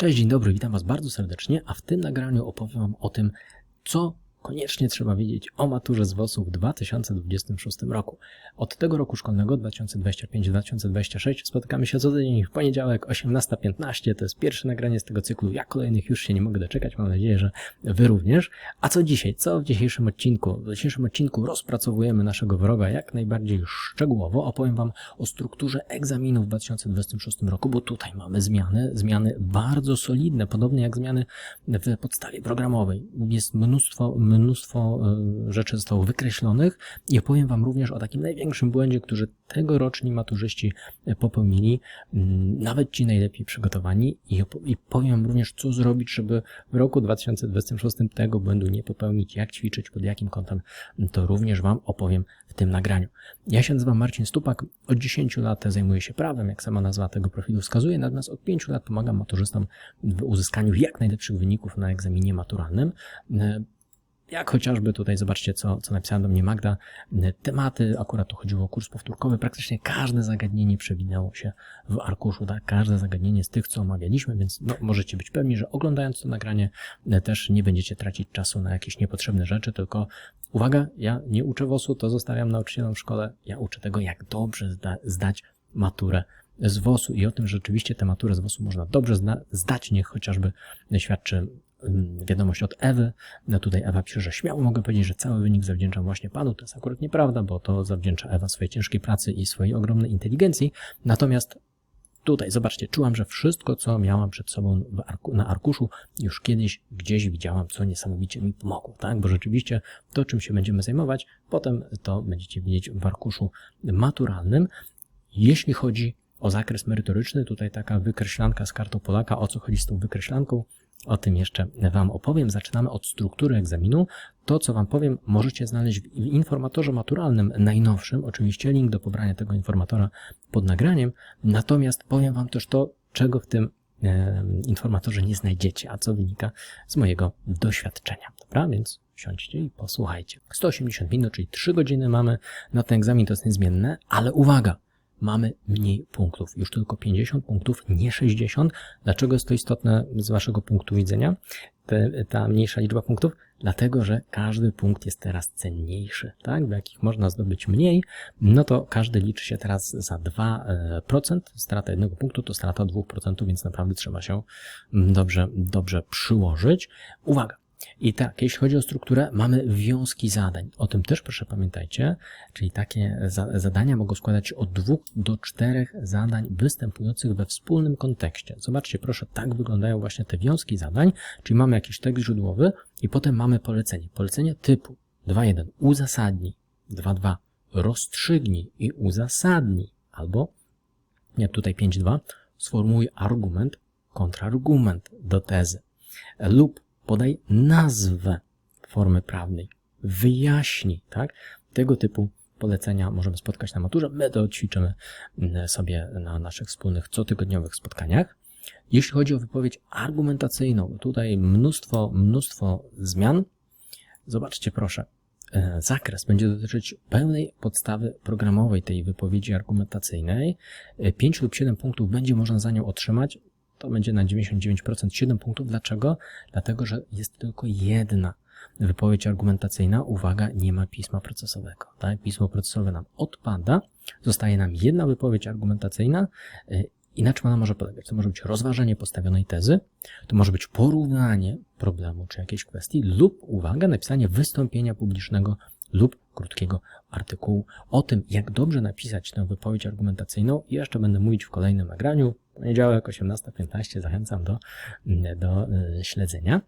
Cześć, dzień dobry, witam Was bardzo serdecznie, a w tym nagraniu opowiem Wam o tym, co koniecznie trzeba wiedzieć o maturze z WOS-u w 2026 roku. Od tego roku szkolnego 2025-2026 spotykamy się co tydzień w poniedziałek 18.15. To jest pierwsze nagranie z tego cyklu. Ja kolejnych już się nie mogę doczekać. Mam nadzieję, że Wy również. A co dzisiaj? Co w dzisiejszym odcinku? W dzisiejszym odcinku rozpracowujemy naszego wroga jak najbardziej szczegółowo. Opowiem Wam o strukturze egzaminu w 2026 roku, bo tutaj mamy zmiany, zmiany bardzo solidne, podobnie jak zmiany w podstawie programowej. Jest mnóstwo mnóstwo e, rzeczy zostało wykreślonych. I opowiem Wam również o takim największym błędzie, który tegoroczni maturzyści popełnili, mm, nawet ci najlepiej przygotowani. I powiem również, co zrobić, żeby w roku 2026 tego błędu nie popełnić, jak ćwiczyć, pod jakim kątem, to również Wam opowiem w tym nagraniu. Ja się nazywam Marcin Stupak, od 10 lat zajmuję się prawem, jak sama nazwa tego profilu wskazuje, natomiast od 5 lat pomagam maturzystom w uzyskaniu jak najlepszych wyników na egzaminie maturalnym jak chociażby tutaj zobaczcie, co, co napisała do mnie Magda. Tematy, akurat tu chodziło o kurs powtórkowy, praktycznie każde zagadnienie przewinęło się w arkuszu, tak? Każde zagadnienie z tych, co omawialiśmy, więc no, możecie być pewni, że oglądając to nagranie też nie będziecie tracić czasu na jakieś niepotrzebne rzeczy, tylko uwaga, ja nie uczę WOS-u, to zostawiam nauczycielom w szkole, ja uczę tego, jak dobrze zda zdać maturę z WOS-u i o tym, że rzeczywiście tę maturę z WOS-u można dobrze zdać, niech chociażby świadczy wiadomość od Ewy. No tutaj Ewa pisze, że śmiało mogę powiedzieć, że cały wynik zawdzięczam właśnie Panu. To jest akurat nieprawda, bo to zawdzięcza Ewa swojej ciężkiej pracy i swojej ogromnej inteligencji. Natomiast tutaj, zobaczcie, czułam, że wszystko, co miałam przed sobą arku, na arkuszu, już kiedyś gdzieś widziałam, co niesamowicie mi pomogło, tak? Bo rzeczywiście to, czym się będziemy zajmować, potem to będziecie widzieć w arkuszu maturalnym. Jeśli chodzi o zakres merytoryczny, tutaj taka wykreślanka z kartą Polaka, o co chodzi z tą wykreślanką, o tym jeszcze Wam opowiem. Zaczynamy od struktury egzaminu. To, co Wam powiem, możecie znaleźć w informatorze maturalnym najnowszym. Oczywiście link do pobrania tego informatora pod nagraniem. Natomiast powiem Wam też to, czego w tym informatorze nie znajdziecie, a co wynika z mojego doświadczenia. Dobra, więc siądźcie i posłuchajcie. 180 minut, czyli 3 godziny mamy na ten egzamin, to jest niezmienne, ale uwaga! Mamy mniej punktów. Już tylko 50 punktów, nie 60. Dlaczego jest to istotne z Waszego punktu widzenia? Te, ta mniejsza liczba punktów? Dlatego, że każdy punkt jest teraz cenniejszy, tak? W jakich można zdobyć mniej, no to każdy liczy się teraz za 2%. Strata jednego punktu to strata 2%, więc naprawdę trzeba się dobrze, dobrze przyłożyć. Uwaga! I tak, jeśli chodzi o strukturę, mamy wiązki zadań. O tym też proszę pamiętajcie, czyli takie za zadania mogą składać się od dwóch do czterech zadań występujących we wspólnym kontekście. Zobaczcie, proszę, tak wyglądają właśnie te wiązki zadań, czyli mamy jakiś tekst źródłowy i potem mamy polecenie. Polecenie typu 2.1 uzasadnij, 2.2 rozstrzygnij i uzasadnij, albo jak tutaj 5.2 sformułuj argument, kontrargument do tezy lub podaj nazwę formy prawnej, wyjaśnij, tak? Tego typu polecenia możemy spotkać na maturze. My to ćwiczymy mm, sobie na naszych wspólnych cotygodniowych spotkaniach. Jeśli chodzi o wypowiedź argumentacyjną, tutaj mnóstwo, mnóstwo zmian. Zobaczcie proszę, e, zakres będzie dotyczyć pełnej podstawy programowej tej wypowiedzi argumentacyjnej. 5 e, lub 7 punktów będzie można za nią otrzymać to będzie na 99% 7 punktów. Dlaczego? Dlatego, że jest tylko jedna wypowiedź argumentacyjna. Uwaga, nie ma pisma procesowego. Tak? Pismo procesowe nam odpada, zostaje nam jedna wypowiedź argumentacyjna. Inaczej ona może polegać. To może być rozważenie postawionej tezy, to może być porównanie problemu czy jakiejś kwestii lub, uwaga, napisanie wystąpienia publicznego lub krótkiego artykułu. O tym, jak dobrze napisać tę wypowiedź argumentacyjną, jeszcze będę mówić w kolejnym nagraniu. Poniedziałek 18.15 zachęcam do, do e, śledzenia.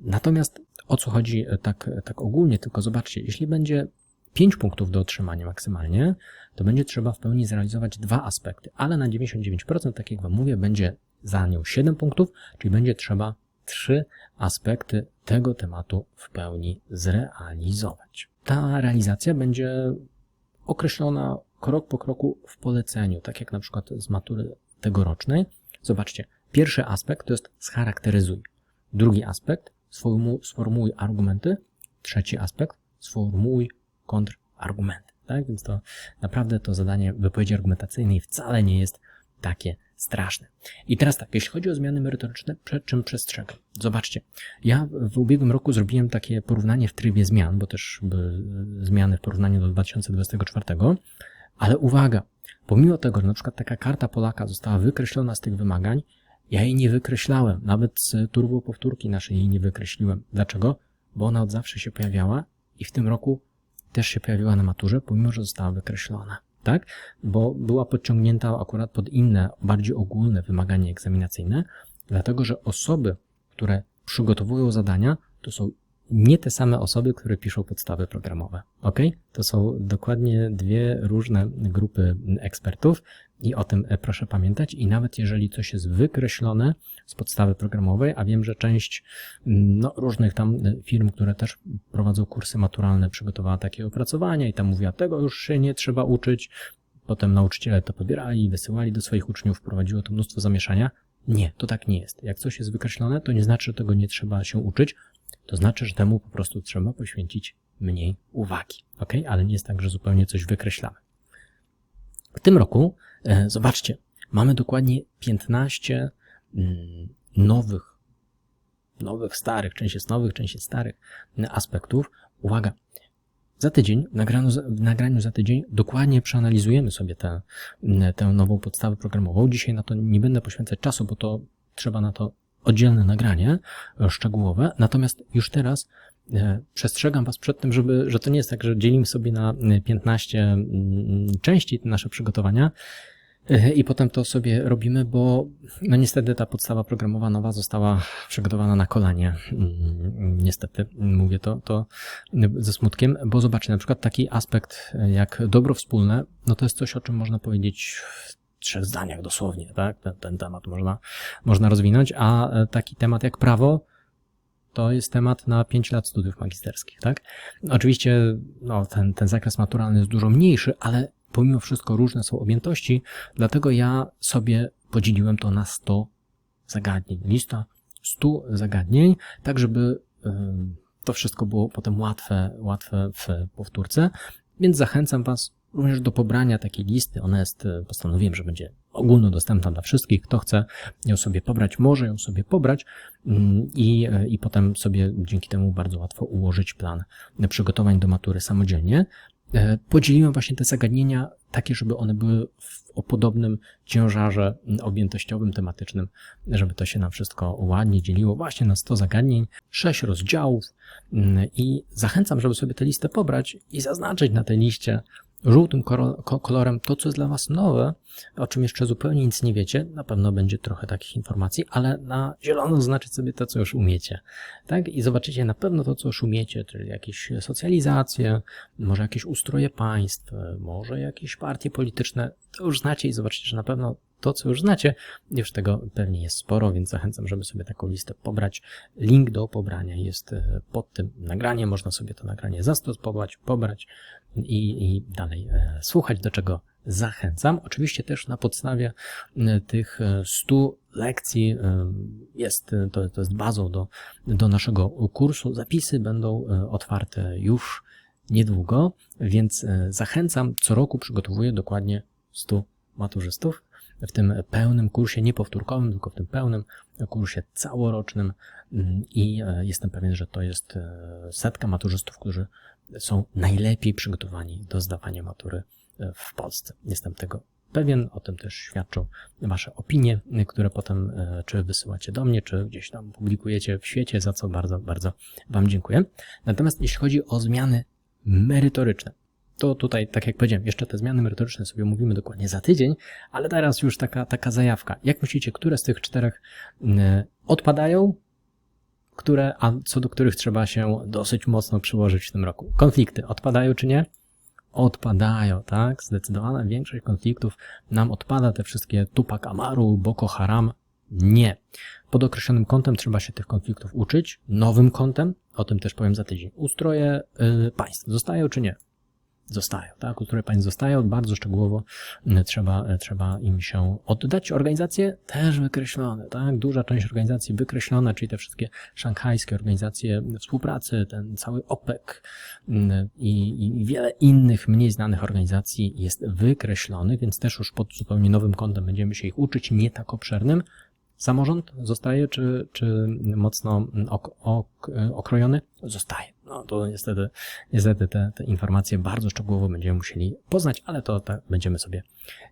Natomiast o co chodzi e, tak, tak ogólnie, tylko zobaczcie, jeśli będzie 5 punktów do otrzymania maksymalnie, to będzie trzeba w pełni zrealizować dwa aspekty, ale na 99%, tak jak Wam mówię, będzie za nią 7 punktów, czyli będzie trzeba trzy aspekty tego tematu w pełni zrealizować. Ta realizacja będzie określona krok po kroku w poleceniu, tak jak na przykład z matury tegorocznej. Zobaczcie, pierwszy aspekt to jest scharakteryzuj. Drugi aspekt sformułuj, argumenty. Trzeci aspekt sformułuj kontrargumenty. Tak? Więc to naprawdę to zadanie wypowiedzi argumentacyjnej wcale nie jest takie straszne. I teraz tak, jeśli chodzi o zmiany merytoryczne, przed czym przestrzegam? Zobaczcie, ja w ubiegłym roku zrobiłem takie porównanie w trybie zmian, bo też zmiany w porównaniu do 2024, ale uwaga, pomimo tego, że na przykład taka karta Polaka została wykreślona z tych wymagań, ja jej nie wykreślałem, nawet z turbo powtórki naszej jej nie wykreśliłem. Dlaczego? Bo ona od zawsze się pojawiała i w tym roku też się pojawiła na maturze, pomimo że została wykreślona. Tak? Bo była podciągnięta akurat pod inne, bardziej ogólne wymagania egzaminacyjne, dlatego że osoby, które przygotowują zadania, to są nie te same osoby, które piszą podstawy programowe. Ok? To są dokładnie dwie różne grupy ekspertów i o tym e, proszę pamiętać. I nawet jeżeli coś jest wykreślone z podstawy programowej, a wiem, że część mm, no, różnych tam e, firm, które też prowadzą kursy maturalne, przygotowała takie opracowania i tam mówiła, tego już się nie trzeba uczyć. Potem nauczyciele to pobierali i wysyłali do swoich uczniów, prowadziło to mnóstwo zamieszania. Nie, to tak nie jest. Jak coś jest wykreślone, to nie znaczy, że tego nie trzeba się uczyć. To znaczy, że temu po prostu trzeba poświęcić mniej uwagi. Ok? Ale nie jest tak, że zupełnie coś wykreślamy. W tym roku, e, zobaczcie, mamy dokładnie 15 mm, nowych, nowych, starych, część jest nowych, część jest starych aspektów. Uwaga, za tydzień, w nagraniu, w nagraniu za tydzień, dokładnie przeanalizujemy sobie tę, tę nową podstawę programową. Dzisiaj na to nie będę poświęcać czasu, bo to trzeba na to oddzielne nagranie e, szczegółowe. Natomiast już teraz e, przestrzegam Was przed tym, żeby, że to nie jest tak, że dzielimy sobie na 15 mm, części nasze przygotowania i potem to sobie robimy, bo no niestety ta podstawa programowa nowa została przygotowana na kolanie. Mm, niestety mówię to, to ze smutkiem, bo zobaczcie, na przykład taki aspekt jak dobro wspólne, no to jest coś, o czym można powiedzieć w trzech zdaniach dosłownie, tak? Ten, ten temat można, można rozwinąć, a taki temat jak prawo, to jest temat na 5 lat studiów magisterskich, tak? Oczywiście no, ten, ten zakres maturalny jest dużo mniejszy, ale pomimo wszystko różne są objętości, dlatego ja sobie podzieliłem to na 100 zagadnień. Lista 100 zagadnień, tak żeby to wszystko było potem łatwe, łatwe w powtórce. Więc zachęcam Was również do pobrania takiej listy. Ona jest, postanowiłem, że będzie ogólnodostępna dla wszystkich. Kto chce ją sobie pobrać, może ją sobie pobrać mm, i, i potem sobie dzięki temu bardzo łatwo ułożyć plan przygotowań do matury samodzielnie. E, podzieliłem właśnie te zagadnienia takie, żeby one były w, o podobnym ciężarze objętościowym, tematycznym, żeby to się nam wszystko ładnie dzieliło właśnie na 100 zagadnień, 6 rozdziałów mm, i zachęcam, żeby sobie tę listę pobrać i zaznaczyć na tej liście żółtym kolorem to, co jest dla Was nowe, o czym jeszcze zupełnie nic nie wiecie. Na pewno będzie trochę takich informacji, ale na zielono znaczyć sobie to, co już umiecie. Tak? I zobaczycie na pewno to, co już umiecie, czyli jakieś socjalizacje, może jakieś ustroje państw, może jakieś partie polityczne. To już znacie i zobaczycie, że na pewno to, co już znacie, już tego pewnie jest sporo, więc zachęcam, żeby sobie taką listę pobrać. Link do pobrania jest e, pod tym nagraniem. Można sobie to nagranie zastosować, pobrać i, i dalej e, słuchać, do czego zachęcam. Oczywiście też na podstawie e, tych 100 lekcji jest, to, to jest bazą do, do naszego kursu. Zapisy będą otwarte już niedługo, więc zachęcam. Co roku przygotowuję dokładnie 100 maturzystów w tym pełnym kursie, nie powtórkowym, tylko w tym pełnym kursie całorocznym mm, i e, jestem pewien, że to jest e, setka maturzystów, którzy są najlepiej przygotowani do zdawania matury e, w Polsce. Jestem tego pewien, o tym też świadczą Wasze opinie, które potem czy wysyłacie do mnie, czy gdzieś tam publikujecie w świecie, za co bardzo, bardzo Wam dziękuję. Natomiast jeśli chodzi o zmiany merytoryczne, to tutaj, tak jak powiedziałem, jeszcze te zmiany merytoryczne sobie mówimy dokładnie za tydzień, ale teraz już taka, taka zajawka. Jak myślicie, które z tych czterech mm, odpadają, które, a co do których trzeba się dosyć mocno przyłożyć w tym roku? Konflikty odpadają czy nie? Odpadają, tak? Zdecydowana większość konfliktów nam odpada, te wszystkie Tupac Amaru, Boko Haram, nie. Pod określonym kątem trzeba się tych konfliktów uczyć, nowym kątem, o tym też powiem za tydzień. Ustroje y, państw zostają czy nie? Zostają, tak? które Państwo zostają, bardzo szczegółowo m, trzeba, e, trzeba im się oddać. Organizacje też wykreślone, tak? Duża część organizacji wykreślona, czyli te wszystkie szanghajskie organizacje współpracy, ten cały OPEC m, i, i wiele innych mniej znanych organizacji jest wykreślonych, więc też już pod zupełnie nowym kątem będziemy się ich uczyć, nie tak obszernym. Samorząd zostaje, czy, czy mocno ok, ok, okrojony? Zostaje. No to niestety, niestety te, te informacje bardzo szczegółowo będziemy musieli poznać, ale to tak będziemy sobie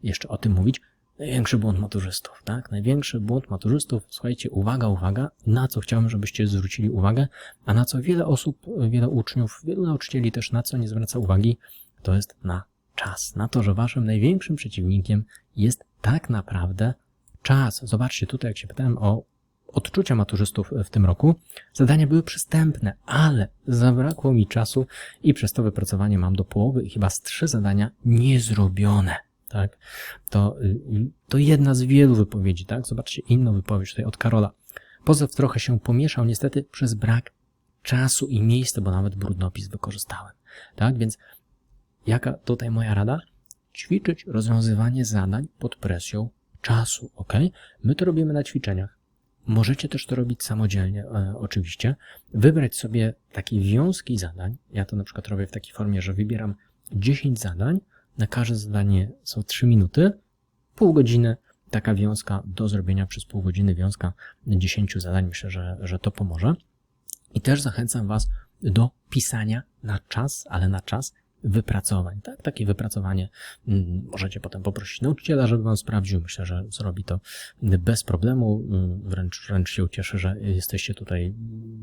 jeszcze o tym mówić. Największy błąd maturzystów, tak? Największy błąd maturzystów, słuchajcie, uwaga, uwaga, na co chciałbym, żebyście zwrócili uwagę, a na co wiele osób, wiele uczniów, wielu nauczycieli też na co nie zwraca uwagi, to jest na czas. Na to, że waszym największym przeciwnikiem jest tak naprawdę czas. Zobaczcie tutaj, jak się pytałem o odczucia maturzystów w tym roku, zadania były przystępne, ale zabrakło mi czasu i przez to wypracowanie mam do połowy i chyba z trzy zadania niezrobione. Tak? To, to jedna z wielu wypowiedzi, tak? Zobaczcie inną wypowiedź tutaj od Karola. Pozew trochę się pomieszał niestety przez brak czasu i miejsca, bo nawet brudnopis wykorzystałem. Tak? Więc jaka tutaj moja rada? Ćwiczyć rozwiązywanie zadań pod presją czasu, ok? My to robimy na ćwiczeniach. Możecie też to robić samodzielnie, e, oczywiście. Wybrać sobie takie wiązki zadań. Ja to na przykład robię w takiej formie, że wybieram 10 zadań. Na każde zadanie są 3 minuty, pół godziny. Taka wiązka do zrobienia przez pół godziny, wiązka 10 zadań. Myślę, że, że to pomoże. I też zachęcam Was do pisania na czas, ale na czas wypracowań. Tak? Takie wypracowanie mm, możecie potem poprosić nauczyciela, żeby wam sprawdził. Myślę, że zrobi to bez problemu. Mm, wręcz, wręcz się ucieszę, że jesteście tutaj,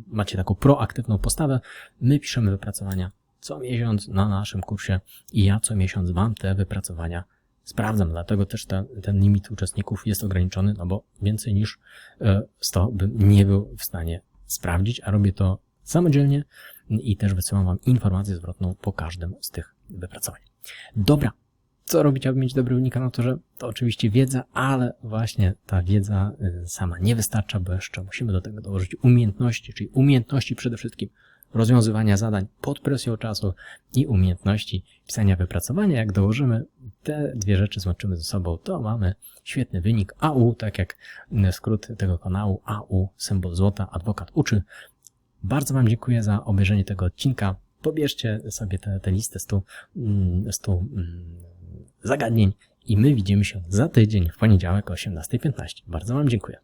macie taką proaktywną postawę. My piszemy wypracowania co miesiąc na naszym kursie i ja co miesiąc wam te wypracowania sprawdzam. Dlatego też ta, ten limit uczestników jest ograniczony, no bo więcej niż 100 e, bym nie był w stanie sprawdzić, a robię to samodzielnie i też wysyłam Wam informację zwrotną po każdym z tych wypracowań. Dobra, co robić, aby mieć dobry wynik na to, że to oczywiście wiedza, ale właśnie ta wiedza y, sama nie wystarcza, bo jeszcze musimy do tego dołożyć umiejętności, czyli umiejętności przede wszystkim rozwiązywania zadań pod presją czasu i umiejętności pisania wypracowania. Jak dołożymy te dwie rzeczy, złączymy ze sobą, to mamy świetny wynik AU, tak jak skrót tego kanału AU, symbol złota, adwokat uczy. Bardzo Wam dziękuję za obejrzenie tego odcinka. Pobierzcie sobie tę listę 100, 100 mm, zagadnień i my widzimy się za tydzień w poniedziałek o 18.15. Bardzo Wam dziękuję.